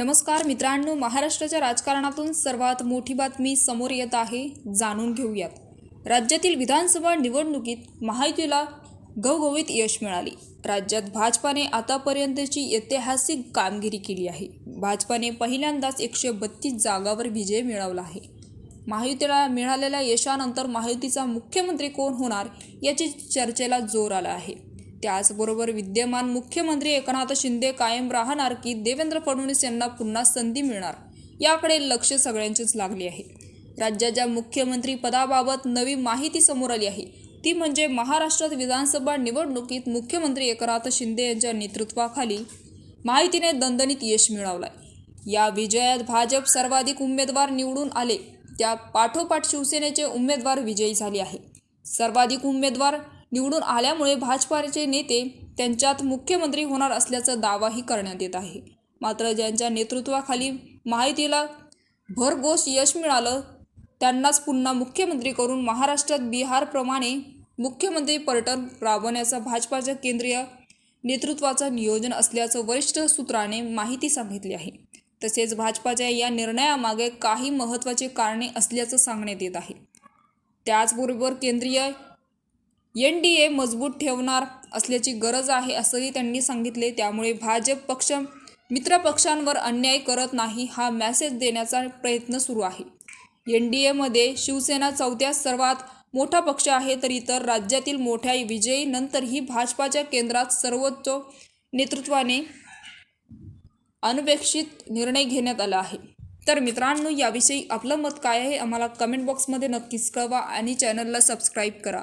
नमस्कार मित्रांनो महाराष्ट्राच्या राजकारणातून सर्वात मोठी बातमी समोर येत आहे जाणून घेऊयात. राज्यातील विधानसभा निवडणुकीत महायुतीला घवघवीत यश मिळाले. राज्यात भाजपाने आतापर्यंतची ऐतिहासिक कामगिरी केली आहे. भाजपाने पहिल्यांदाच एकशे बत्तीस जागावर विजय मिळवला आहे. महायुतीला मिळालेल्या यशानंतर महायुतीचा मुख्यमंत्री कोण होणार याची चर्चेला जोर आला आहे. त्याचबरोबर विद्यमान मुख्यमंत्री एकनाथ शिंदे कायम राहणार की देवेंद्र फडणवीस यांना पुन्हा संधी मिळणार? याकडे लक्ष सगळ्यांचेच लागले आहे. राज्याच्या मुख्यमंत्री पदाबाबत नवी माहिती समोर आली आहे. ती म्हणजे महाराष्ट्रात विधानसभा निवडणुकीत मुख्यमंत्री एकनाथ शिंदे यांच्या नेतृत्वाखाली माहितीने दणदणीत यश मिळवलाय. या विजयात भाजप सर्वाधिक उमेदवार निवडून आले. त्या पाठोपाठ शिवसेनेचे उमेदवार विजयी झाले आहे. सर्वाधिक उमेदवार निवडून आल्यामुळे भाजपाचे नेते त्यांच्यात मुख्यमंत्री होणार असल्याचा दावाही करण्यात येत आहे. मात्र ज्यांच्या नेतृत्वाखाली माहितीला भरघोस यश मिळालं त्यांनाच पुन्हा मुख्यमंत्री करून महाराष्ट्रात बिहारप्रमाणे मुख्यमंत्री पर्यटन राबवण्याचा भाजपाच्या केंद्रीय नेतृत्वाचा नियोजन असल्याचं वरिष्ठ सूत्राने माहिती सांगितली आहे. तसेच भाजपाच्या या निर्णयामागे काही महत्त्वाची कारणे असल्याचं सांगण्यात येत आहे. त्याचबरोबर केंद्रीय एन डी ए मजबूत ठेवणार असल्याची गरज आहे असंही त्यांनी सांगितले. त्यामुळे भाजप पक्ष मित्रपक्षांवर अन्याय करत नाही हा मॅसेज देण्याचा प्रयत्न सुरू आहे. एन डी एमध्ये शिवसेना चौथ्या सर्वात मोठा पक्ष आहे तर इतर राज्यातील मोठ्या विजयीनंतरही भाजपाच्या केंद्रात सर्वोच्च नेतृत्वाने अनपेक्षित निर्णय घेण्यात आला आहे. तर मित्रांनो याविषयी आपलं मत काय आहे? आम्हाला कमेंट बॉक्समध्ये नक्कीच कळवा आणि चॅनलला सबस्क्राईब करा.